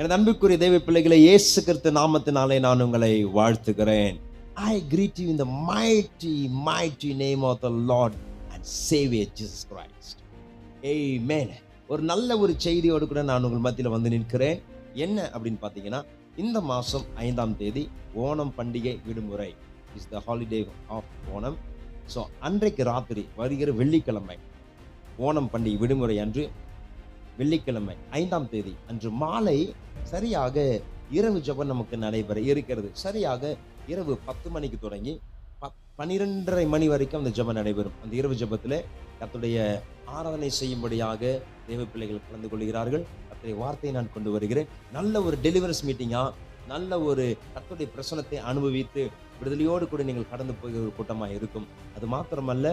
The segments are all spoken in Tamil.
எனது அன்புக்குரிய தெய்வ பிள்ளைகளை இயேசு கிறிஸ்து நாமத்தினாலே நான் உங்களை வாழ்த்துகிறேன். I greet you in the mighty mighty name of the lord and saviour Jesus Christ amen ஒரு நல்ல ஒரு செய்தியோடு கூட நான் உங்கள் மத்தியில் வந்து நிற்கிறேன். என்ன அப்படின்னு பார்த்தீங்கன்னா இந்த மாதம் ஐந்தாம் தேதி ஓணம் பண்டிகை விடுமுறை. Is the holiday of Onam so அன்றைக்கு ராத்திரி வருகிற வெள்ளிக்கிழமை ஓணம் பண்டிகை விடுமுறை அன்று வெள்ளிக்கிழமை ஐந்தாம் தேதி. அன்று மாலை சரியாக இரவு ஜெபம் நமக்கு நடைபெற இருக்கிறது. சரியாக இரவு பத்து மணிக்கு தொடங்கி ப பன்னிரெண்டரை மணி வரைக்கும் அந்த ஜெபம் நடைபெறும். அந்த இரவு ஜெபத்தில் கர்த்தருடைய ஆராதனை செய்யும்படியாக தேவ பிள்ளைகள் கலந்து கொள்கிறார்கள். கர்த்தருடைய வார்த்தையை நான் கொண்டு வருகிறேன். நல்ல ஒரு டெலிவரன்ஸ் மீட்டிங்காக நல்ல ஒரு தத்துடைய பிரசனத்தை அனுபவித்து விடுதலையோடு கூட நீங்கள் கடந்து போகிற ஒரு கூட்டமாக இருக்கும். அது மாத்திரமல்ல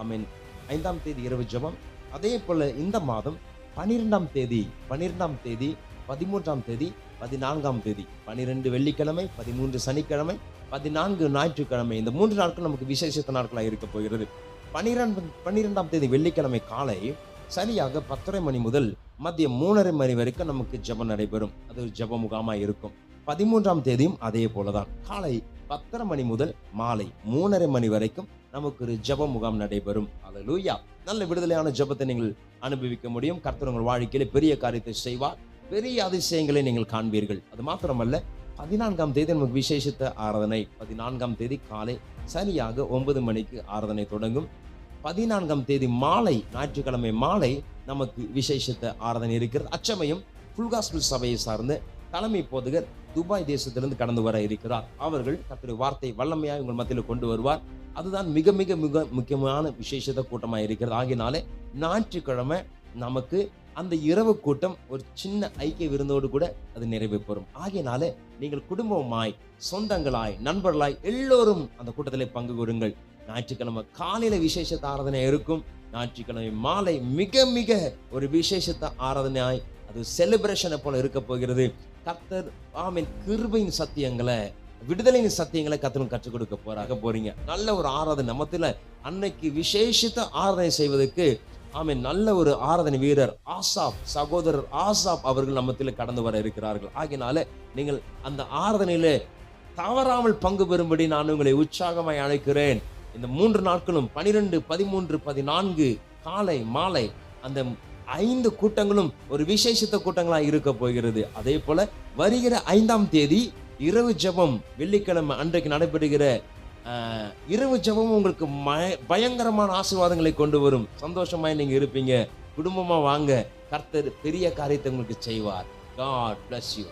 ஆமீன். ஐந்தாம் தேதி இரவு ஜெபம். அதே போல் இந்த மாதம் பனிரெண்டாம் தேதி பனிரெண்டாம் தேதி பதிமூன்றாம் தேதி பதினான்காம் தேதி. பனிரெண்டு வெள்ளிக்கிழமை பதிமூன்று சனிக்கிழமை பதினான்கு ஞாயிற்றுக்கிழமை. இந்த மூன்று நாட்கள் நமக்கு விசேஷத்த நாட்களாக இருக்க போகிறது. பனிரெண்டு பன்னிரெண்டாம் தேதி வெள்ளிக்கிழமை காலை சரியாக பத்தரை மணி முதல் மதியம் மூணரை மணி வரைக்கும் நமக்கு ஜெபம் நடைபெறும். அது ஒரு ஜெப முகாமாக இருக்கும். பதிமூன்றாம் தேதியும் அதே போலதான். காலை பத்தரை மணி முதல் மாலை மூணரை மணி வரைக்கும் நமக்கு ஒரு ஜெப முகாம் நடைபெறும். அல்லேலூயா நல்ல விடுதலையான ஜெபத்தை நீங்கள் அனுபவிக்க முடியும். கர்த்தர் உங்கள் வாழ்க்கையில பெரிய காரியத்தை செய்வார். பெரிய அதிசயங்களை நீங்கள் காண்பீர்கள். அது மாத்திரமல்ல பதினான்காம் தேதி நமக்கு விசேஷித்த ஆராதனை. பதினான்காம் தேதி காலை சரியாக ஒன்பது மணிக்கு ஆராதனை தொடங்கும். பதினான்காம் தேதி மாலை ஞாயிற்றுக்கிழமை மாலை நமக்கு விசேஷித்த ஆராதனை இருக்கிறது. அச்சமயம் புல்காஸ்பிள் சபையை சார்ந்த தலைமை போதகர் துபாய் தேசத்திலிருந்து கடந்து வர இருக்கிறார். அவர்கள் கர்த்தருடைய வார்த்தை வல்லமையாக உங்கள் மத்தியில் கொண்டு வருவார். அதுதான் மிக மிக மிக முக்கியமான விசேஷத்த கூட்டமாக இருக்கிறது. ஆகினாலே ஞாயிற்றுக்கிழமை நமக்கு அந்த இரவு கூட்டம் ஒரு சின்ன ஐக்கிய விருந்தோடு கூட அது நிறைவு பெறும். ஆகையினாலே நீங்கள் குடும்பமாய் சொந்தங்களாய் நண்பர்களாய் எல்லோரும் அந்த கூட்டத்தில் பங்கு கொள்ளுங்கள் ஞாயிற்றுக்கிழமை காலையில விசேஷத்த ஆராதனை இருக்கும். ஞாயிற்றுக்கிழமை மாலை மிக மிக ஒரு விசேஷத்த ஆராதனையாய் அது செலிப்ரேஷனை போல இருக்க போகிறது. கர்த்தர் ஆமீன் கிருபையின் சத்தியங்களை விடுதலையின் சத்தியங்களை கத்தரும் கற்றுக் கொடுக்க போறாக போறீங்க. நல்ல ஒரு ஆராதனை மத்தியில அன்னைக்கு விசேஷித்த ஆராதனை செய்வதற்கு ஆமீன் நல்ல ஒரு ஆராதனை வீரர் ஆசாப் சகோதரர் ஆசாப் அவர்கள் நம்மத்தில் கடந்து வர இருக்கிறார்கள். ஆகினால நீங்கள் அந்த ஆராதனையில தவறாமல் பங்கு பெறும்படி நான் உங்களை உற்சாகமாய் அழைக்கிறேன். இந்த மூன்று நாட்களும் பனிரெண்டு பதிமூன்று பதினான்கு காலை மாலை அந்த ஐந்து கூட்டங்களும் ஒரு விசேஷித்த கூட்டங்களாக இருக்க போகிறது. அதே போல வருகிற ஐந்தாம் தேதி இரவு ஜெபம் வெள்ளிக்கிழமை அன்றைக்கு நடைபெறுகிற இரவு ஜெபம் உங்களுக்கு பயங்கரமான ஆசீர்வாதங்களை கொண்டு வரும். சந்தோஷமாய் நீங்கள் இருப்பீங்க. குடும்பமாக வாங்க. கர்த்தர் பெரிய காரியத்தை உங்களுக்கு செய்வார். God bless you